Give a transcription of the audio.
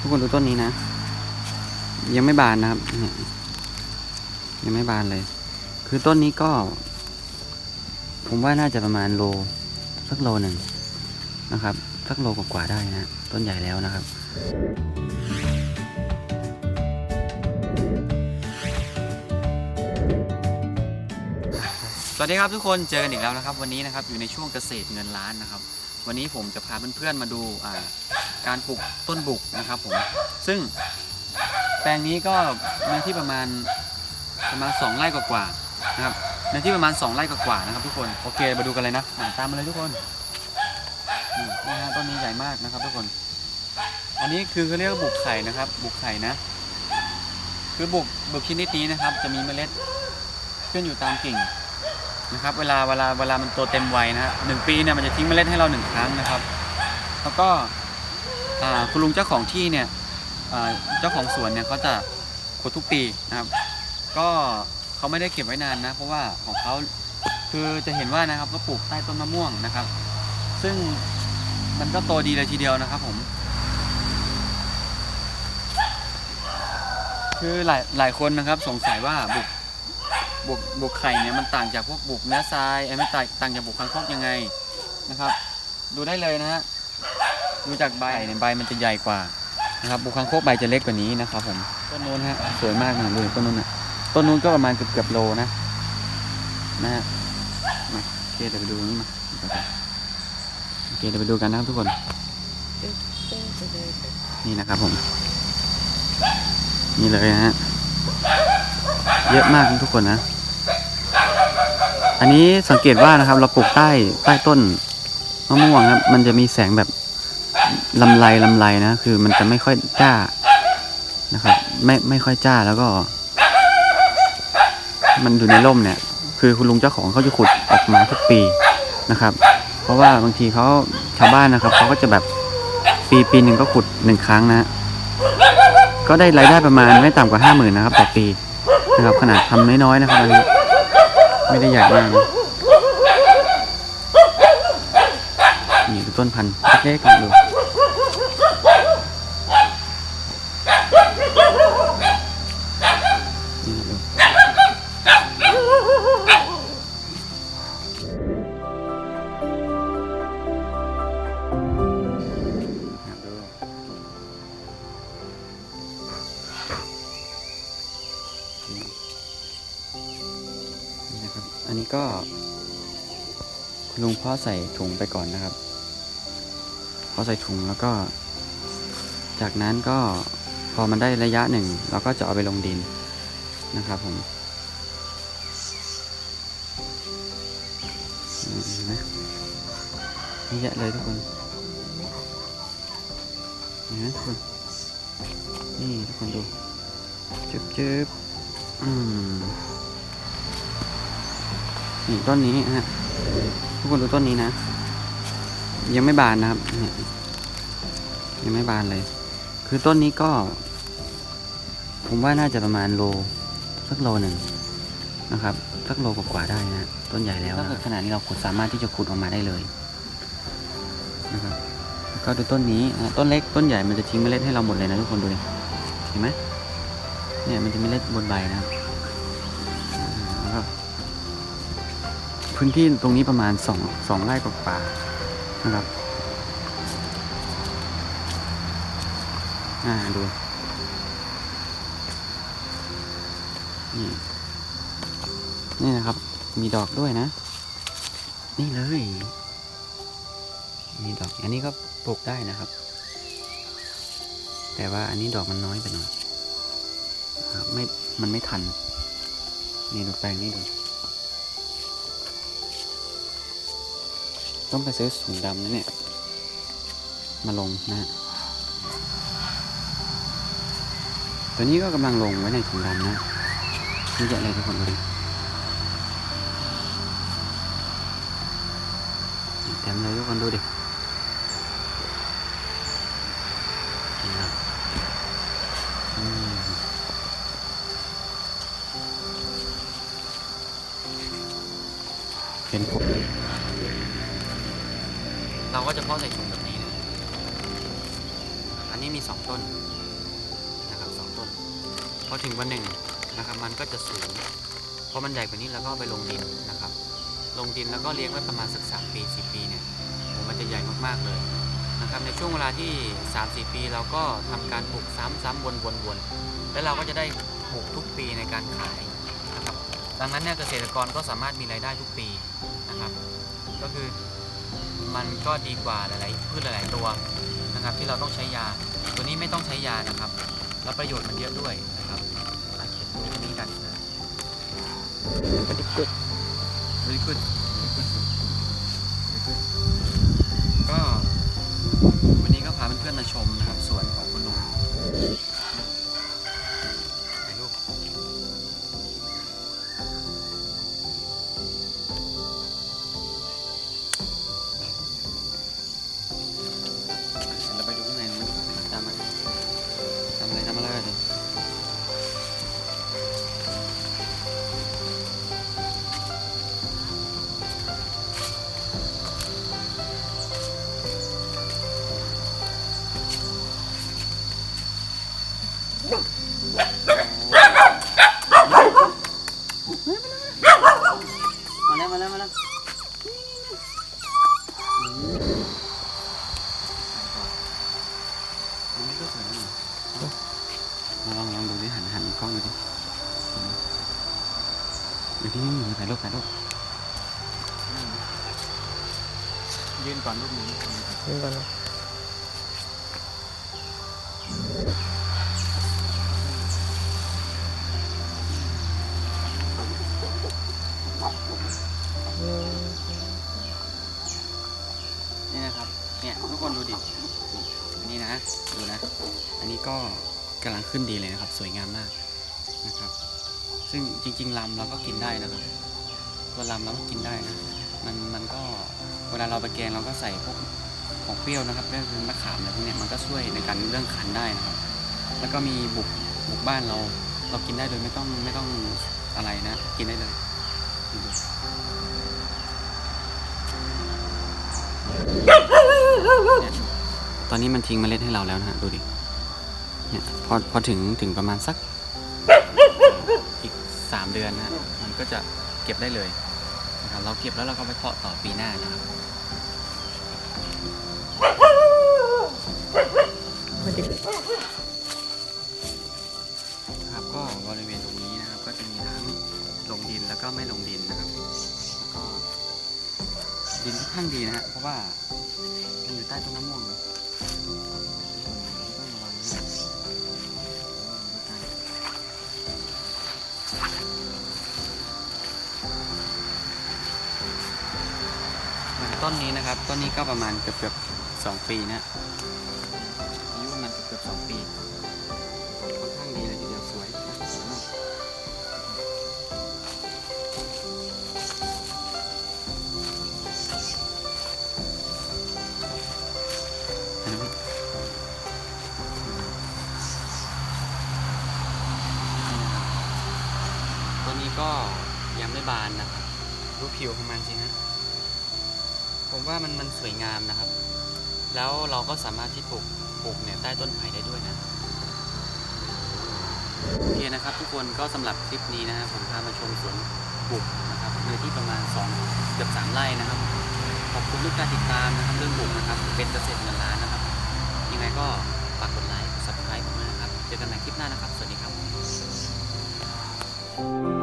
ทุกคนดูต้นนี้นะ ยังไม่บานนะครับยังไม่บานเลย คือต้นนี้ก็ ผมว่าน่าจะประมาณโลสักโลหนึ่งนะครับ สักโลกว่าๆได้นะ ต้นใหญ่แล้วนะครับสวัสดีครับทุกคนเจอกันอีกแล้วนะครับ วันนี้นะครับอยู่ในช่วงเกษตรเงินล้านนะครับ วันนี้ผมจะพาเพื่อนๆมาดูอ่า การปลูกต้นบุกนะครับผมซึ่งแปลงนี้ก็เนื้อที่ประมาณประมาณ 2 ไร่กว่าๆนะครับเนื้อที่ประมาณ 2 ไร่กว่าๆนะครับทุกคนโอเคมาดูกันเลยนะมาตามมาเลยทุกคนนี่นะฮะต้นนี้ใหญ่มากนะครับทุกคน อันนี้คือเขาเรียกว่าบุกไข่นะครับ บุกไข่นะ คือบุกบุกชนิดนี้นะครับ จะมีเมล็ดขึ้นอยู่ตามกิ่งนะครับ เวลาเวลาเวลามันโตเต็มวัยนะฮะหนึ่งปีเนี่ยมันจะทิ้งเมล็ดให้เราหนึ่งครั้งนะครับ แล้วก็ คุณลุงเจ้าของที่เนี่ยเจ้าของสวนเนี่ยเขาจะขุดทุกปีนะครับ ก็เขาไม่ได้เก็บไว้นานนะ เพราะว่าของเขาคือจะเห็นว่านะครับก็ปลูกใต้ต้นมะม่วงนะครับ ซึ่งมันก็โตดีเลยทีเดียวนะครับผม คือหลายหลายคนนะครับสงสัยว่าบุกบุกบุกไข่เนี่ยมันต่างจากพวกบุกเนื้อทรายไอ้ไม่ต่างต่างจากบุกคังคกยังไงนะครับ ดูได้เลยนะฮะ ดูจากใบเนี่ยใบมันจะใหญ่กว่านะครับบุกคังโคกใบจะเล็กกว่านี้นะครับผมต้นนู้นฮะสวยมากนะดูต้นนู้นนะต้นนู้นก็ประมาณเกือบเกือบโลนะนะฮะมาโอเคเดี๋ยวไปดูตรงนี้มาโอเคเดี๋ยวไปดูกันนะครับทุกคน นี่นะครับผม นี่เลยนะฮะเยอะมากทุกคนนะ อันนี้สังเกตว่านะครับ เราปลูกใต้ใต้ต้นมะม่วงครับมันจะมีแสงแบบ ลำไรลำไรนะ คือมันจะไม่ค่อยจ้านะครับ ไม่ไม่ค่อยจ้าแล้วก็ มันอยู่ในร่มเนี่ย คือคุณลุงเจ้าของเขาจะขุดออกมาทุกปีนะครับ เพราะว่าบางทีเขาชาวบ้านนะครับเขาก็จะแบบปีปีหนึ่งก็ขุดหนึ่งครั้งนะก็ได้รายได้ประมาณไม่ต่ำกว่าห้าหมื่นนะครับต่อปีนะครับ ขนาดทำน้อยๆนะครับอันนี้ไม่ได้ใหญ่มากนะนี่คือต้นพันธุ์เล็กๆดู ก็คุณลุงพ่อใส่ถุงไปก่อนนะครับพ่อใส่ถุงแล้วก็ จากนั้นก็พอมันได้ระยะหนึ่งเราก็จะเอาไปลงดินนะครับผมเห็นไหมนี่เยอะเลยทุกคนเห็นไหมทุกคนนี่ทุกคนดูจึ๊บจึ๊บอืม นี่ต้นนี้ฮะทุกคนดูต้นนี้นะ ยังไม่บานนะครับเนี่ยยังไม่บานเลย คือต้นนี้ก็ ผมว่าน่าจะประมาณโลสักโลหนึ่งนะครับสักโลกว่าๆได้นะต้นใหญ่แล้วถ้าเกิดขนาดนี้เราขุดสามารถที่จะขุดออกมาได้เลยนะครับแล้วก็ดูต้นนี้นะต้นเล็กต้นใหญ่มันจะทิ้งเมล็ดให้เราหมดเลยนะทุกคนดูดิเห็นไหมเนี่ยมันจะมีเมล็ดบนใบนะครับ พื้นที่ตรงนี้ประมาณสองสองไร่กว่าๆนะครับอ่าดูนี่นี่นะครับ มีดอกด้วยนะ นี่เลย มีดอก อันนี้ก็ปลูกได้นะครับ แต่ว่าอันนี้ดอกมันน้อยไปหน่อยไม่ มันไม่ทัน นี่ดูแปลงนี้ดู ต้องไปซื้อถุงดำนะเนี่ย มาลงนะตัวนี้ก็กำลังลงไว้ในถุงดำนะนี่จะอะไรทุกคนดูดิเต็มเลยทุกคนดูดินี่ครับอืมเป็นพวก เราก็จะเพาะใส่ถุงแบบนี้นะอันนี้มีสองต้นนะครับสองต้นพอถึงวันหนึ่งนะครับมันก็จะสูงพอมันใหญ่กว่านี้แล้วก็ไปลงดินนะครับ ลงดินแล้วก็เลี้ยงไว้ประมาณสักสามปีสี่ปีเนี่ยมันจะใหญ่มากๆเลยนะครับในช่วงเวลาที่ 3-4 ปีเราก็ทำการปลูกซ้ำๆวนๆๆแล้วเราก็จะได้ปลูกทุกปีในการขายนะครับดังนั้นเนี่ยเกษตรกรก็สามารถมีรายได้ทุกปีนะครับ ก็คือ มันก็ดีกว่าหลายๆพืชหลาย ๆ ตัวนะครับ ที่เราต้องใช้ยา ตัวนี้ไม่ต้องใช้ยานะครับ แล้วประโยชน์มันเยอะด้วยนะครับอะเดี๋ยวดูตรงนี้กันนะ very good very good very good very good ก็วันนี้ก็พาเพื่อนๆมาชมนะครับสวนของคุณลุง ก่อนรูปนี้นี่ก่อนนะนี่นะครับ เนี่ยทุกคนดูดินนี้นะ ดูนะ อันนี้ก็กำลังขึ้นดีเลยนะครับ สวยงามมากนะครับ ซึ่งจริงๆลำเราก็กินได้นะครับ ตัวลำเราก็กินได้นะ มันมันก็เวลาเราไปแกงเราก็ใส่พวกของเปรี้ยวนะครับเรื่องคือมะขามอะไรพวกเนี้ยมันก็ช่วยในการเรื่องขันได้นะครับ แล้วก็มีบุกบุกบ้านเราเรากินได้โดยไม่ต้องไม่ต้องอะไรนะ กินได้เลยตอนนี้มันทิ้งเมล็ดให้เราแล้วนะฮะดูดิเนี่ยพอพอถึงถึงประมาณสักอีก3เดือนนะมันก็จะเก็บได้เลย นะครับ เราเก็บแล้วเราก็ไปเพาะต่อปีหน้านะครับ very good ครับก็บริเวณตรงนี้นะครับ ก็จะมีทั้งลงดินแล้วก็ไม่ลงดินนะครับแล้วก็ดินค่อนข้างดีนะฮะเพราะว่ามันอยู่ใต้ต้นมะม่วงนะต้อง ต้นนี้นะครับ ต้นนี้ก็ประมาณเกือบเกือบสองปีนะอายุประมาณเกือบเกือบสองปีค่อนข้างดีเลยทีเดียวสวยนะสวยมากเห็นไหมตัวนี้ก็ยังไม่บานนะครับรูปผิวของมันสินะ ผมว่ามันมันสวยงามนะครับ แล้วเราก็สามารถที่ปลูกปลูกเนี่ยใต้ต้นไผ่ได้ด้วยนะโอเคนะครับ ทุกคนก็สำหรับคลิปนี้นะผมพามาชมสวนบุกนะครับเนื้อที่ประมาณ2เกือบ3ไร่นะครับ ขอบคุณทุกการติดตามนะครับเรื่องบุกนะครับ เป็นเกษตรเงินล้านนะครับ ยังไงก็ฝากกดไลค์กดซับสไครต์ผมนะครับ เจอกันใหม่คลิปหน้านะครับ สวัสดีครับ